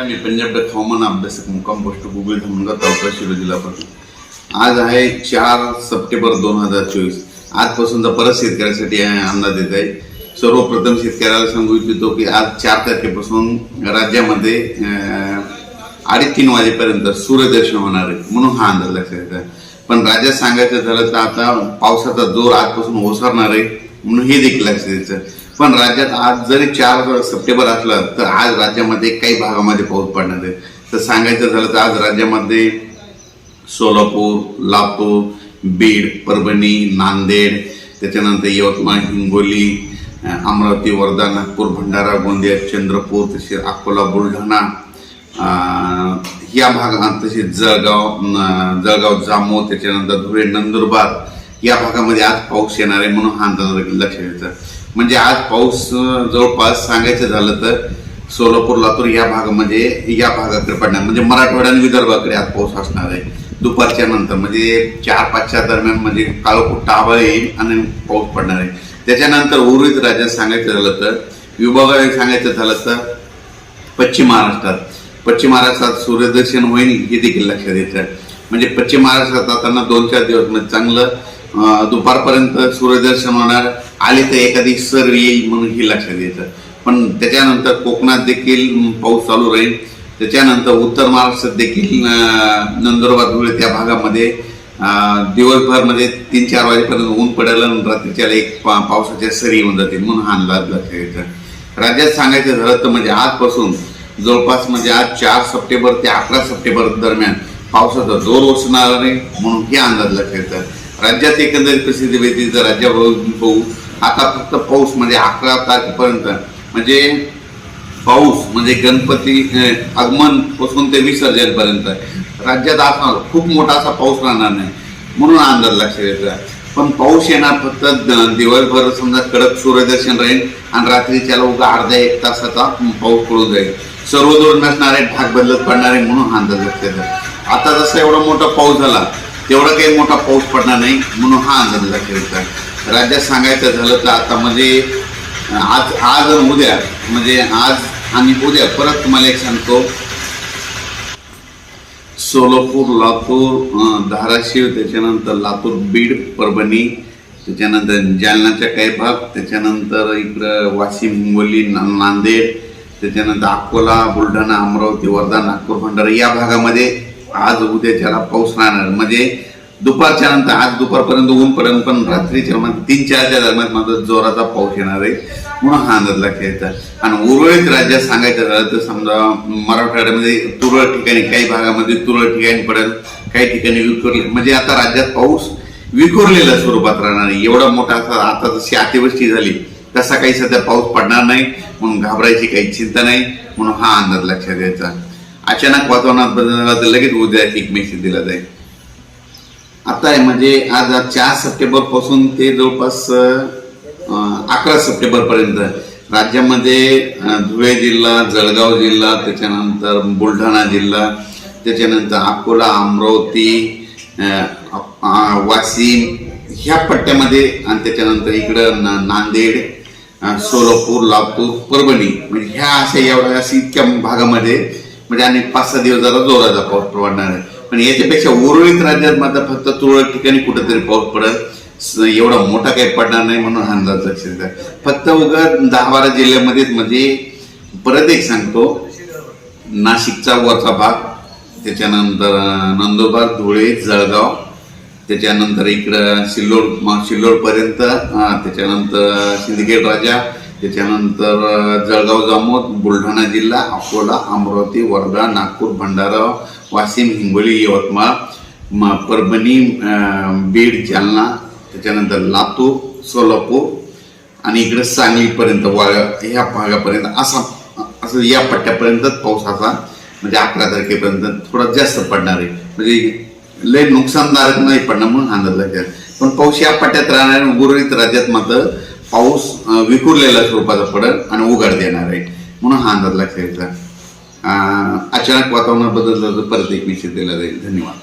मी Punjab duck हवामान अभ्यासक मुक्काम पोस्ट गुगल धमनगाव तालुका शिरो जिल्हा आज आहे चार सप्टेंबर दोन हजार चोवीस. आजपासून परत शेतकऱ्यासाठी अंदाज येत आहे. सर्वप्रथम शेतकऱ्याला सांगू इच्छितो की आज चार तारखेपासून राज्यामध्ये अडीच तीन वाजेपर्यंत सूर्यदर्शन होणार आहे म्हणून हा अंदाज लक्षात आहे. पण राज्यात सांगायचं झालं तर आता पावसाचा जोर आजपासून ओसरणार आहे म्हणून हे देखील लक्षात द्यायचं पण राज्यात आज जरी चार सप्टेंबर असलं तर आज राज्यामध्ये काही भागामध्ये पाऊस पडणार आहे. तर सांगायचं झालं तर आज राज्यामध्ये सोलापूर लातूर बीड परभणी नांदेड त्याच्यानंतर यवतमाळ हिंगोली अमरावती वर्धा नागपूर भंडारा गोंदिया चंद्रपूर तसेच अकोला बुलढाणा या भागात तसेच जळगाव न- जळगाव जामो त्याच्यानंतर धुळे नंदुरबार या भागामध्ये आज पाऊस येणार आहे म्हणून हा अंदाज लक्षात येतं म्हणजे आज पाऊस जवळपास सांगायचं झालं तर सोलापूर लातूर या भागामध्ये या भागाकडे पडणार. म्हणजे मराठवाडा आणि विदर्भाकडे आज पाऊस असणार आहे. दुपारच्या नंतर म्हणजे चार पाचच्या दरम्यान म्हणजे काळोखुट्टा आभाळ येईल आणि पाऊस पडणार आहे. त्याच्यानंतर उर्वरित राज्यात सांगायचं झालं तर विभागाने सांगायचं झालं तर पश्चिम महाराष्ट्रात. पश्चिम महाराष्ट्रात सूर्यदर्शन होईल हे देखील लक्षात येतं म्हणजे पश्चिम महाराष्ट्रात जाताना दोन चार दिवस म्हणजे चांगलं दुपारपर्यंत सूर्यदर्शन होणार. आले तर एखादी सर येईल म्हणून हे लक्षात येतं. पण त्याच्यानंतर कोकणात देखील पाऊस चालू राहील. त्याच्यानंतर उत्तर महाराष्ट्रात देखील नंदुरबार धुळे त्या भागामध्ये दिवसभरमध्ये दिवसभर म्हणजे तीन चार वाजेपर्यंत ऊन पडेल आणि रात्रीच्या एक पा- पावसाच्या सरी येऊन जातील म्हणून हा अंदाज लक्षात येतं. राज्यात सांगायचं झालं तर म्हणजे आजपासून जवळपास म्हणजे आज चार सप्टेंबर ते अकरा सप्टेंबर दरम्यान पावसाचा जोर ओसणार नाही म्हणून हे अंदाज लक्षात येतं. राज्यात एकंदरीत परिस्थिती व्यतिरिक्त राज्यावर पाऊस आता फक्त पाऊस म्हणजे अकरा तारखेपर्यंत. म्हणजे पाऊस म्हणजे गणपती आगमनपासून ते विसर्जनपर्यंत. राज्यात असणार खूप मोठा असा पाऊस राहणार नाही म्हणून अंदाज लक्षात येतो पण पाऊस येणार फक्त दिवसभर समजा कडक सूर्यदर्शन राहील आणि रात्रीच्या उगा अर्ध्या एक तासाचा पाऊस पडून जाईल. सर्वदूर नसणारे ढाक बदलत पडणारे म्हणून अंदाज लक्षात येतो आता जसा एवढा मोठा पाऊस झाला तेवढा काही मोठा पाऊस पडणार नाही म्हणून हा अंदाज लक्षात येतो राज्यात सांगायचं झालं तर आता म्हणजे आज आज आणि उद्या म्हणजे आज आणि उद्या परत तुम्हाला एक सांगतो. सोलापूर लातूर धाराशिव त्याच्यानंतर लातूर बीड परभणी त्याच्यानंतर जालनाचा काही भाग त्याच्यानंतर इकडं वाशिम हिंगोली नांदेड त्याच्यानंतर अकोला बुलढाणा अमरावती वर्धा नागपूर भंडारा या भागामध्ये आज उद्या ज्याला पाऊस राहणार म्हणजे दुपारच्या नंतर आज दुपारपर्यंत ऊन पण रात्रीच्या म्हणजे तीन चारच्या दरम्यान माझा जोराचा पाऊस येणार आहे. म्हणून हा अंदाज लक्षात आणि उर्वरित राज्यात सांगायचं झालं तर समजा मराठवाड्यामध्ये तुरळक ठिकाणी काही भागामध्ये तुरळक ठिकाणी पडेल काही ठिकाणी विखुरले. म्हणजे आता राज्यात पाऊस विखुरलेल्या स्वरूपात राहणार आहे. एवढा मोठा असा आता जशी अतिवृष्टी झाली तसा काही सध्या पाऊस पडणार नाही. म्हणून घाबरायची काही चिंता नाही. म्हणून हा अंदाज लक्षात द्यायचा अचानक वातावरणात बदल झाला तर लगेच उद्या एक दिला जाईल. आता आहे म्हणजे आज चार सप्टेंबरपासून ते जवळपास अकरा सप्टेंबर पर्यंत राज्यामध्ये धुळे जिल्हा जळगाव जिल्हा त्याच्यानंतर बुलढाणा जिल्हा त्याच्यानंतर अकोला अमरावती वाशिम ह्या पट्ट्यामध्ये आणि त्याच्यानंतर इकडं ना- नांदेड सोलापूर लातूर परभणी म्हणजे ह्या अशा एवढ्या इतक्या भागामध्ये म्हणजे आणि पाच सहा दिवस जरा जोराचा पाऊस पडणार आहे पण याच्यापेक्षा उर्वरित राज्यात मात्र फक्त तुरळक ठिकाणी कुठेतरी पाऊस पडत एवढा मोठा काही पडणार नाही म्हणून हा अंदाज लक्षात द्या. फक्त उगा दहा बारा जिल्ह्यामध्येच म्हणजे परत एक सांगतो नाशिकचा वरचा भाग त्याच्यानंतर नंदुरबार धुळे जळगाव त्याच्यानंतर इकडं सिल्लोड म- सिल्लोडपर्यंत त्याच्यानंतर सिंदखेड राजा त्याच्यानंतर जळगाव जामोद बुलढाणा जिल्हा अकोला अमरावती वर्धा नागपूर भंडारा वाशिम हिंगोली यवतमाळ परभणी बीड जालना त्याच्यानंतर लातूर सोलापूर आणि इकडे सांगलीपर्यंत वा ह्या भागापर्यंत असा असं या पट्ट्यापर्यंतच पाऊस असा म्हणजे अकरा तारखेपर्यंत थोडा जास्त पडणार आहे. म्हणजे लय नुकसानदायक नाही पडणार म्हणून अंदाज लागेल पण पाऊस या पट्ट्यात राहणार उर्वरित राज्यात मात्र पाऊस विखुरलेल्या स्वरूपाचा पडेल आणि उघड देणार आहे. म्हणून हा अंदाज लक्षात घ्यायचा अचानक वातावरणात बदल झालं तर परत एक विषय दिला जाईल धन्यवाद.